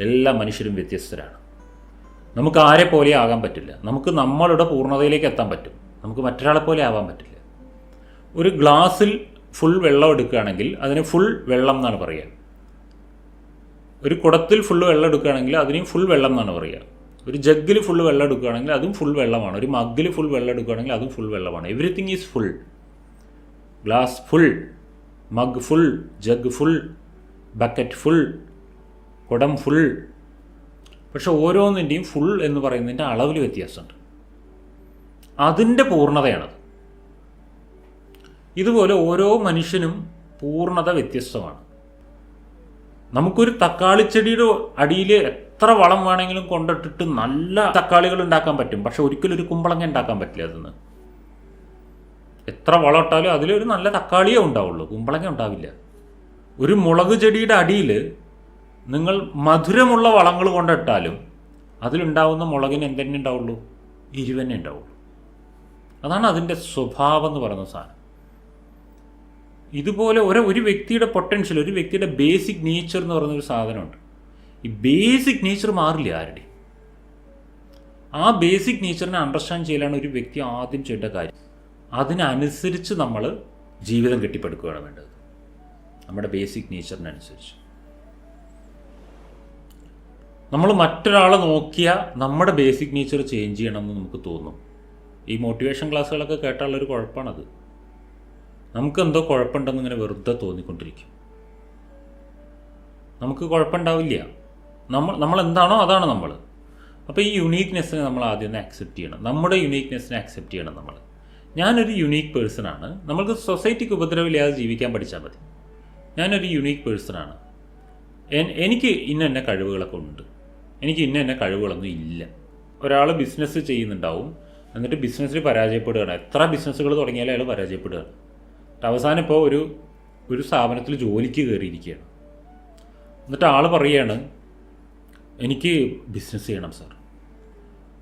എല്ലാ മനുഷ്യരും വ്യത്യസ്തരാണ്. നമുക്ക് ആരെ പോലെ ആകാൻ പറ്റില്ല. നമുക്ക് നമ്മളുടെ പൂർണതയിലേക്ക് എത്താൻ പറ്റും. നമുക്ക് മറ്റൊരാളെ പോലെ ആവാൻ പറ്റില്ല. ഒരു ഗ്ലാസ്സിൽ ഫുൾ വെള്ളം എടുക്കുകയാണെങ്കിൽ അതിന് ഫുൾ വെള്ളം എന്നാണ് പറയുക. ഒരു കുടത്തിൽ ഫുൾ വെള്ളം എടുക്കുകയാണെങ്കിൽ അതിനും ഫുൾ വെള്ളം എന്നാണ് പറയുക. ഒരു ജഗ്ഗിൽ ഫുൾ വെള്ളം എടുക്കുകയാണെങ്കിൽ അതും ഫുൾ വെള്ളമാണ്. ഒരു മഗ്ഗിൽ ഫുൾ വെള്ളം എടുക്കുകയാണെങ്കിൽ അതും ഫുൾ വെള്ളമാണ്. Everything is full glass full mug full jug full bucket full കുടം ഫുൾ പക്ഷെ ഓരോന്നിന്റെയും ഫുൾ എന്ന് പറയുന്നതിന്റെ അളവിൽ വ്യത്യാസമുണ്ട്. അതിന്റെ പൂർണതയാണത്. ഇതുപോലെ ഓരോ മനുഷ്യനും പൂർണത വ്യത്യസ്തമാണ്. നമുക്കൊരു തക്കാളിച്ചെടിയുടെ അടിയിൽ എത്ര വളം വേണമെങ്കിലും കൊണ്ടിട്ടിട്ട് നല്ല തക്കാളികൾ ഉണ്ടാക്കാൻ പറ്റും. പക്ഷെ ഒരിക്കലും ഒരു കുമ്പളങ്ങ ഉണ്ടാക്കാൻ പറ്റില്ല അതിന് എത്ര വളം ഇട്ടാലും അതിലൊരു നല്ല തക്കാളിയേ ഉണ്ടാവുള്ളൂ. കുമ്പളങ്ങ ഉണ്ടാവില്ല. ഒരു മുളക് ചെടിയുടെ അടിയിൽ നിങ്ങൾ മധുരമുള്ള വളങ്ങൾ കൊണ്ടിട്ടാലും അതിലുണ്ടാവുന്ന മുളകിന് എന്തെന്നെ ഉണ്ടാവുള്ളൂ? ഇരുവന്നെ ഉണ്ടാവുള്ളൂ. അതാണ് അതിന്റെ സ്വഭാവം എന്ന് പറയുന്ന സാധനം. ഇതുപോലെ ഒരു ഒരു വ്യക്തിയുടെ പൊട്ടൻഷ്യൽ ഒരു വ്യക്തിയുടെ ബേസിക് നേച്ചർ എന്ന് പറയുന്ന ഒരു സാധനമുണ്ട്. ഈ ബേസിക് നേച്ചർ മാറില്ല ആരുടെ? ആ ബേസിക് നേച്ചറിനെ അണ്ടർസ്റ്റാൻഡ് ചെയ്യലാണ് ഒരു വ്യക്തി ആദ്യം ചെയ്യേണ്ട കാര്യം. അതിനനുസരിച്ച് നമ്മൾ ജീവിതം കെട്ടിപ്പടുക്കുകയാണ് വേണ്ടത്. നമ്മുടെ ബേസിക് നേച്ചറിനനുസരിച്ച് നമ്മൾ മറ്റൊരാളെ നോക്കിയാൽ നമ്മുടെ ബേസിക് നേച്ചർ ചേഞ്ച് ചെയ്യണമെന്ന് നമുക്ക് തോന്നും. ഈ മോട്ടിവേഷൻ ക്ലാസ്സുകളൊക്കെ കേട്ടാലുള്ളൊരു കുഴപ്പമാണത്. നമുക്ക് എന്തോ കുഴപ്പമുണ്ടെന്ന് ഇങ്ങനെ വെറുതെ തോന്നിക്കൊണ്ടിരിക്കും. നമുക്ക് കുഴപ്പമുണ്ടാവില്ല. നമ്മൾ നമ്മൾ എന്താണോ അതാണ് നമ്മൾ. അപ്പോൾ ഈ യുണീക്ക്നെസ്സിനെ നമ്മൾ ആദ്യം ഒന്ന് അക്സെപ്റ്റ് ചെയ്യണം. നമ്മുടെ യുണീക്ക്നെസ്സിനെ അക്സെപ്റ്റ് ചെയ്യണം നമ്മൾ. ഞാനൊരു യുണീക്ക് പേഴ്സണാണ് നമ്മൾക്ക് സൊസൈറ്റിക്ക് ഉപദ്രവമില്ലാതെ ജീവിക്കാൻ പഠിച്ചാൽ മതി. ഞാനൊരു യുണീക്ക് പേഴ്സണാണ് എനിക്ക് ഇന്ന കഴിവുകളൊക്കെ ഉണ്ട്. എനിക്ക് ഇന്ന എന്നെ കഴിവുകളൊന്നും ഇല്ല. ഒരാൾ ബിസിനസ് ചെയ്യുന്നുണ്ടാവും. എന്നിട്ട് ബിസിനസ്സിൽ പരാജയപ്പെടുകയാണ്. എത്ര ബിസിനസ്സുകൾ തുടങ്ങിയാലും അയാൾ പരാജയപ്പെടുകയാണ് അവസാനം ഇപ്പോൾ ഒരു ഒരു സ്ഥാപനത്തിൽ ജോലിക്ക് കയറിയിരിക്കുകയാണ്. എന്നിട്ട് ആൾ പറയുകയാണ് എനിക്ക് ബിസിനസ് ചെയ്യണം സാർ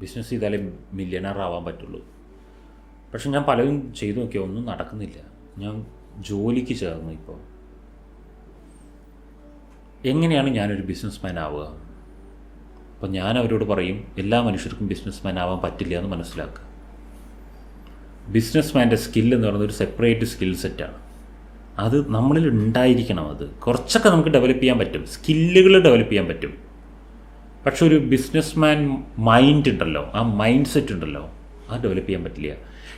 ബിസിനസ് ചെയ്താലേ മില്യണർ ആവാൻ പറ്റുള്ളൂ. പക്ഷെ ഞാൻ പലതും ചെയ്തു നോക്കിയാൽ ഒന്നും നടക്കുന്നില്ല. ഞാൻ ജോലിക്ക് ചേർന്നു ഇപ്പോൾ എങ്ങനെയാണ് ഞാനൊരു ബിസിനസ്മാൻ ആവുക? അപ്പം ഞാൻ അവരോട് പറയും എല്ലാ മനുഷ്യർക്കും ബിസിനസ്മാൻ ആവാൻ പറ്റില്ല എന്ന് മനസ്സിലാക്കുക. ബിസിനസ്മാന്റെ സ്കിൽ എന്ന് പറയുന്നത് ഒരു സെപ്പറേറ്റ് സ്കിൽ സെറ്റാണ് അത് നമ്മളിൽ ഉണ്ടായിരിക്കണം അത്. കുറച്ചൊക്കെ നമുക്ക് ഡെവലപ്പ് ചെയ്യാൻ പറ്റും. സ്കില്ലുകൾ ഡെവലപ്പ് ചെയ്യാൻ പറ്റും. പക്ഷെ ഒരു ബിസിനസ്മാൻ മൈൻഡ് ഉണ്ടല്ലോ ആ മൈൻഡ് സെറ്റ് ഉണ്ടല്ലോ അത് ഡെവലപ്പ് ചെയ്യാൻ പറ്റില്ല.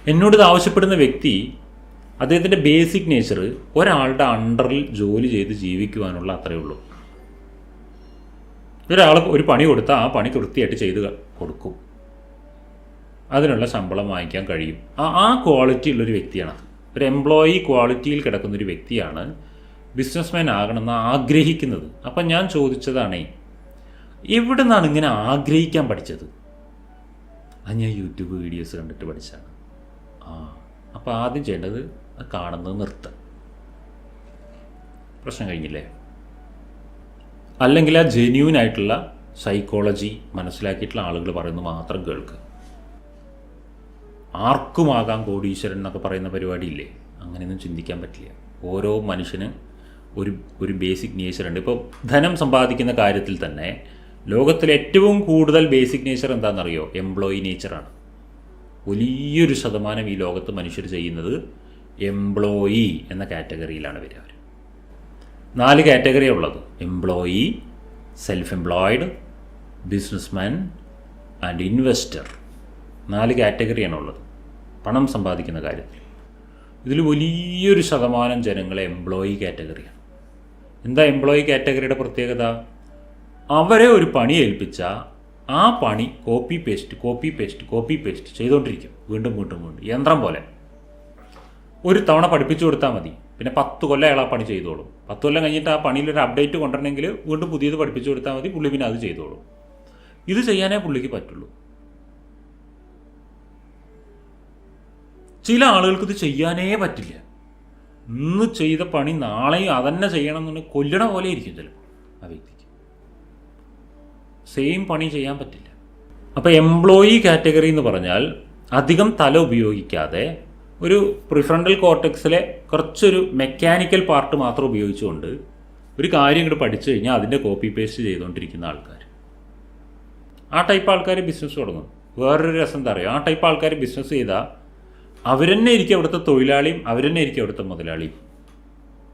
എന്നോട് ഇത് ആവശ്യപ്പെടുന്ന വ്യക്തി അദ്ദേഹത്തിന്റെ ബേസിക് നേച്ചർ ഒരാളുടെ അണ്ടറിൽ ജോലി ചെയ്ത് ജീവിക്കുവാനുള്ള അത്രയേ ഉള്ളൂ. ഒരാൾ ഒരു പണി കൊടുത്താൽ ആ പണി വൃത്തിയായിട്ട് ചെയ്ത് കൊടുക്കും. അതിനുള്ള ശമ്പളം വാങ്ങിക്കാൻ കഴിയും. ആ ആ ക്വാളിറ്റി ഉള്ളൊരു വ്യക്തിയാണ് ഒരു എംപ്ലോയി ക്വാളിറ്റിയിൽ കിടക്കുന്ന ഒരു വ്യക്തിയാണ് ബിസിനസ്മാൻ ആകണമെന്ന് ആഗ്രഹിക്കുന്നത്. അപ്പം ഞാൻ ചോദിച്ചതാണേ എവിടെ നിന്നാണ് ഇങ്ങനെ ആഗ്രഹിക്കാൻ പഠിച്ചത്? അത് ഞാൻ യൂട്യൂബ് വീഡിയോസ് കണ്ടിട്ട് പഠിച്ചാണ് ആ അപ്പോൾ ആദ്യം ചെയ്യേണ്ടത് കാണുന്നത് നിർത്തുക പ്രശ്നം കഴിഞ്ഞില്ലേ? അല്ലെങ്കിൽ ആ ജെന്യൂൻ ആയിട്ടുള്ള സൈക്കോളജി മനസ്സിലാക്കിയിട്ടുള്ള ആളുകൾ പറയുന്നത് മാത്രം കേൾക്കുക ആർക്കുമാകാം കോടീശ്വരൻ എന്നൊക്കെ പറയുന്ന പരിപാടിയില്ലേ? അങ്ങനെയൊന്നും ചിന്തിക്കാൻ പറ്റില്ല. ഓരോ മനുഷ്യന് ഒരു ഒരു ബേസിക് നേച്ചറുണ്ട് ഇപ്പോൾ ധനം സമ്പാദിക്കുന്ന കാര്യത്തിൽ തന്നെ ലോകത്തിലെ ഏറ്റവും കൂടുതൽ ബേസിക് നേച്ചർ എന്താണെന്നറിയോ? എംപ്ലോയി നേച്ചറാണ് വലിയൊരു ശതമാനം ഈ ലോകത്ത് മനുഷ്യർ ചെയ്യുന്നത് എംപ്ലോയി എന്ന കാറ്റഗറിയിലാണ് വരിക നാല് കാറ്റഗറിയാണ് ഉള്ളത്. Employee self employed businessman and investor നാല് കാറ്റഗറിയാണ് ഉള്ളത്. പണം സമ്പാദിക്കുന്ന കാര്യത്തിൽ ഇതിൽ വലിയൊരു ശതമാനം ജനങ്ങളെ എംപ്ലോയി കാറ്റഗറിയാണ്. എന്താ എംപ്ലോയി കാറ്റഗറിയുടെ പ്രത്യേകത? അവരെ ഒരു പണി ഏൽപ്പിച്ച ആ പണി copy paste copy paste copy paste ചെയ്തുകൊണ്ടിരിക്കും വീണ്ടും വീണ്ടും വീണ്ടും. യന്ത്രം പോലെ. ഒരു തവണ പഠിപ്പിച്ചു കൊടുത്താൽ മതി. പിന്നെ പത്ത് കൊല്ലം അയാൾ ആ പണി ചെയ്തോളും. പത്ത് കൊല്ലം കഴിഞ്ഞിട്ട് ആ പണിയിൽ ഒരു അപ്ഡേറ്റ് കൊണ്ടുവരണമെങ്കിൽ വീണ്ടും പുതിയത് പഠിപ്പിച്ചു കൊടുത്താൽ മതി പുള്ളി പിന്നെ അത് ചെയ്തോളും. ഇത് ചെയ്യാനേ പുള്ളിക്ക് പറ്റുള്ളൂ. ചില ആളുകൾക്ക് ഇത് ചെയ്യാനേ പറ്റില്ല. ഇന്ന് ചെയ്ത പണി നാളെയും അതന്നെ ചെയ്യണം എന്നുണ്ടെങ്കിൽ കൊല്ലണ പോലെ ഇരിക്കും ചിലപ്പോൾ ആ വ്യക്തിക്ക്. സെയിം പണി ചെയ്യാൻ പറ്റില്ല. അപ്പോൾ എംപ്ലോയി കാറ്റഗറി എന്ന് പറഞ്ഞാൽ അധികം തല ഉപയോഗിക്കാതെ ഒരു പ്രിഫ്രണ്ടൽ കോർട്ടക്സിലെ കുറച്ചൊരു മെക്കാനിക്കൽ പാർട്ട് മാത്രം ഉപയോഗിച്ചുകൊണ്ട് ഒരു കാര്യം ഇങ്ങോട്ട് പഠിച്ചു കഴിഞ്ഞാൽ അതിന്റെ കോപ്പി പേസ്റ്റ് ചെയ്തുകൊണ്ടിരിക്കുന്ന ആൾക്കാർ ആ ടൈപ്പ് ആൾക്കാർ ബിസിനസ് തുടങ്ങും. വേറൊരു രസം എന്താ പറയുക ആ ടൈപ്പ് ആൾക്കാർ ബിസിനസ് ചെയ്താൽ അവരെന്നെ ഇരിക്കും അവിടുത്തെ തൊഴിലാളിയും അവരെന്നെ ഇരിക്കും അവിടുത്തെ മുതലാളിയും.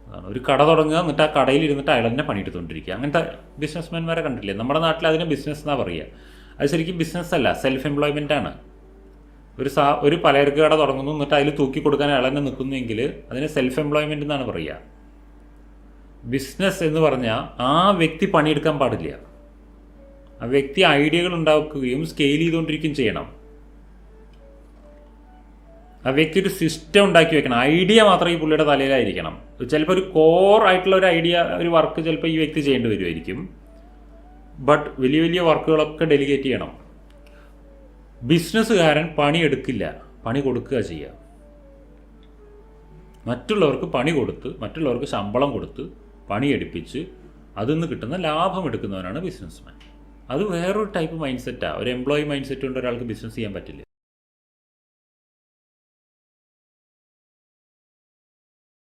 അതാണ്. ഒരു കട തുടങ്ങുക എന്നിട്ട് ആ കടയിൽ ഇരുന്നിട്ട് അയാൾ തന്നെ പണിയെടുത്തുകൊണ്ടിരിക്കുക അങ്ങനത്തെ ബിസിനസ്മാൻമാരെ കണ്ടില്ലേ നമ്മുടെ നാട്ടിൽ അതിനെ ബിസിനസ് എന്നാണ് പറയുക അത് ശരിക്കും ബിസിനസ് അല്ല സെൽഫ് എംപ്ലോയ്മെന്റ് ആണ്. ഒരു സാ ഒരു പലചരക്ക് കട തുടങ്ങുന്നു എന്നിട്ട് അതിൽ തൂക്കി കൊടുക്കാൻ അയാൾ തന്നെ നിൽക്കുന്നെങ്കിൽ അതിനെ സെൽഫ് എംപ്ലോയ്മെന്റ് എന്നാണ് പറയുക. ബിസിനസ് എന്ന് പറഞ്ഞാൽ ആ വ്യക്തി പണിയെടുക്കാൻ പാടില്ല. ആ വ്യക്തി ഐഡിയകൾ ഉണ്ടാക്കുകയും സ്കെയിൽ ചെയ്തുകൊണ്ടിരിക്കുകയും ചെയ്യണം. ആ വ്യക്തി ഒരു സിസ്റ്റം ഉണ്ടാക്കി വെക്കണം. ഐഡിയ മാത്രം ഈ പുള്ളിയുടെ തലയിലായിരിക്കണം. ചിലപ്പോൾ ഒരു കോർ ആയിട്ടുള്ള ഒരു ഐഡിയ ഒരു വർക്ക് ചിലപ്പോൾ ഈ വ്യക്തി ചെയ്യേണ്ടി വരുമായിരിക്കും. ബട്ട് വലിയ വലിയ വർക്കുകളൊക്കെ ഡെലിഗേറ്റ് ചെയ്യണം. ബിസിനസ്സുകാരൻ പണിയെടുക്കില്ല. പണി കൊടുക്കുക ചെയ്യുക മറ്റുള്ളവർക്ക് പണി കൊടുത്ത് മറ്റുള്ളവർക്ക് ശമ്പളം കൊടുത്ത് പണിയെടുപ്പിച്ച് അതിൽ നിന്ന് കിട്ടുന്ന ലാഭം എടുക്കുന്നവനാണ് ബിസിനസ്മാൻ അത് വേറൊരു ടൈപ്പ് മൈൻഡ് സെറ്റാണ് ഒരു എംപ്ലോയി മൈൻഡ് സെറ്റ് കൊണ്ട് ഒരാൾക്ക് ബിസിനസ് ചെയ്യാൻ പറ്റില്ല.